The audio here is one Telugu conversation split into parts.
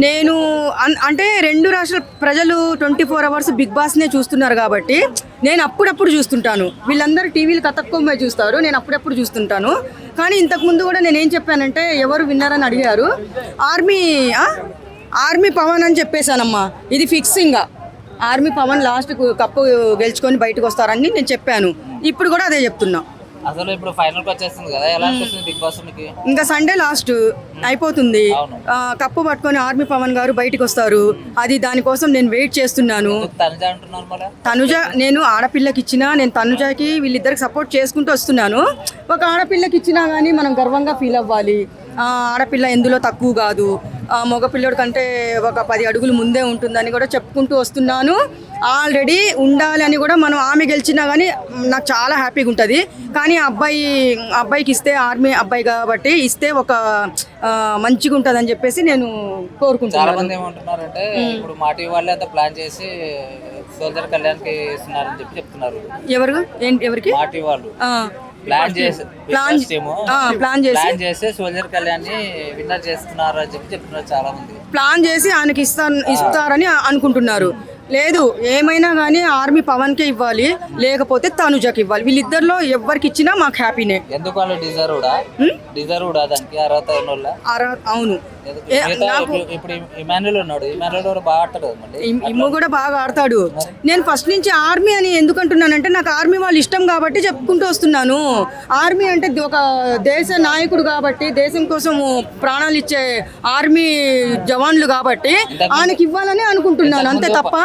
నేను అన్- అంటే రెండు రాష్ట్రాల ప్రజలు ట్వంటీ ఫోర్ అవర్స్ బిగ్ బాస్నే చూస్తున్నారు కాబట్టి నేను అప్పుడప్పుడు చూస్తుంటాను. వీళ్ళందరూ టీవీలు కతక్కోమే చూస్తారు. నేను అప్పుడప్పుడు చూస్తుంటాను. కానీ ఇంతకు ముందు కూడా నేను ఏం చెప్పానంటే ఎవరు విన్నారని అడిగారు. ఆర్మీ ఆర్మీ పవన్ అని చెప్పేశానమ్మా. ఇది fixing. Army Pavan last cup గెలుచుకొని బయటకు వస్తారని నేను చెప్పాను. ఇప్పుడు కూడా అదే చెప్తున్నా. అసలు ఇప్పుడు ఫైనల్కి వచ్చేస్తుంది కదా ఎలా అనిపిస్తుంది బిగ్ బాస్ మీకు ఇంకా సండే లాస్ట్ అయిపోతుంది. కప్పు పట్టుకొని ఆర్మీ పవన్ గారు బయటకు వస్తారు. అది దానికోసం నేను వెయిట్ చేస్తున్నాను. తనుజ నేను ఆడపిల్లకి ఇచ్చినా నేను తనుజకి వీళ్ళిద్దరికి సపోర్ట్ చేసుకుంటూ వస్తున్నాను. ఒక ఆడపిల్లకి ఇచ్చినా కానీ మనం గర్వంగా ఫీల్ అవ్వాలి. ఆడపిల్ల ఎందులో తక్కువ కాదు. ఆ, మగపిల్లడి కంటే ఒక పది అడుగులు ముందే ఉంటుందని కూడా చెప్పుకుంటూ వస్తున్నాను. ఆల్రెడీ ఉండాలి అని కూడా మనం ఆమె గెలిచినా కానీ నాకు చాలా హ్యాపీగా ఉంటుంది. కానీ అబ్బాయి అబ్బాయికి ఇస్తే ఆర్మీ అబ్బాయి కాబట్టి ఇస్తే ఒక మంచిగా ఉంటుంది అని చెప్పేసి నేను చాలా కోరుకుంటున్నాను. మంది ఏమంటున్నారంటే ఇప్పుడు మాటి వాళ్ళే అంతా ప్లాన్ చేసి కళ్యాణ్కి ఇస్తున్నారని చెప్పి చెప్తున్నారు. ఎవరు? ఏంటి ఎవరికి? మాటి వాళ్ళు. ప్లాన్ చేసి ప్లాన్ ప్లాన్ చేసి. ప్లాన్ చేసి సోల్జర్ కళ్యాణ్ విన్నర్ చేస్తున్నారు అని చెప్పి చెప్తున్నారు చాలా మంది ప్లాన్ చేసి ఆయనకి ఇస్తా ఇస్తారని అనుకుంటున్నారు. లేదు ఏమైనా కానీ ఆర్మీ పవన్కే ఇవ్వాలి లేకపోతే తనుజకి ఇవ్వాలి. వీళ్ళిద్దరిలో ఎవరికి ఇచ్చినా మాకు హ్యాపీనే ఎందుకు వాళ్ళు డిజర్వ్డా డిజర్వ్డా దానికి? అర్హత అవును. ఇమ్ము కూడా బాగా ఆడతాడు. నేను ఫస్ట్ నుంచి ఆర్మీ అని ఎందుకు అంటున్నానంటే నాకు ఆర్మీ వాళ్ళు ఇష్టం కాబట్టి చెప్పుకుంటూ వస్తున్నాను. ఆర్మీ అంటే ఒక దేశ నాయకుడు కాబట్టి దేశం కోసం ప్రాణాలు ఇచ్చే ఆర్మీ జవాన్లు కాబట్టి ఆయనకి ఇవ్వాలని అనుకుంటున్నాను. అంతే తప్ప?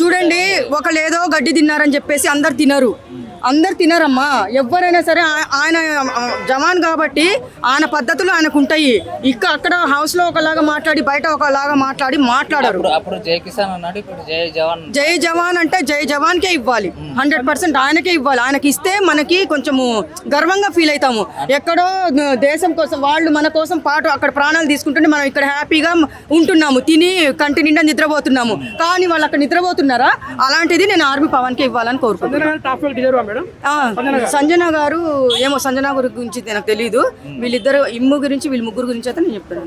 చూడండి ఒకళ్ళు ఏదో గడ్డి తిన్నారని చెప్పేసి అందరు తినరు. అందరు తినరమ్మా. ఎవరైనా సరే ఆయన జవాన్ కాబట్టి ఆయన పద్ధతులు ఆయనకు ఉంటాయి. ఇక్క అక్కడ హౌస్లో ఒకలాగా మాట్లాడి బయట ఒకలాగా మాట్లాడి మాట్లాడరు. అప్పుడు జై కిసాన్ అన్నాడు ఇప్పుడు జై జవాన్ జై జవాన్ అంటే జై జవాన్కే ఇవ్వాలి. హండ్రెడ్ పర్సెంట్ ఆయనకే ఇవ్వాలి. ఆయనకి ఇస్తే మనకి కొంచెము గర్వంగా ఫీల్ అవుతాము. ఎక్కడో దేశం కోసం వాళ్ళు మన కోసం పాటు అక్కడ ప్రాణాలు తీసుకుంటుంటే మనం ఇక్కడ హ్యాపీగా ఉంటున్నాము. తిని కంటి నిండా నిద్రపోతున్నాము. కానీ వాళ్ళు అక్కడ నిద్రపోతున్నారా? అలాంటిది నేను ఆర్మీ పవన్కి ఇవ్వాలని కోరుకుంటున్నాను. సంజన గారు. ఏమో సంజన గారి గురించి నాకు తెలియదు వీళ్ళిద్దరు ఇమ్ము గురించి వీళ్ళ ముగ్గురు గురించి అయితే నేను చెప్తాను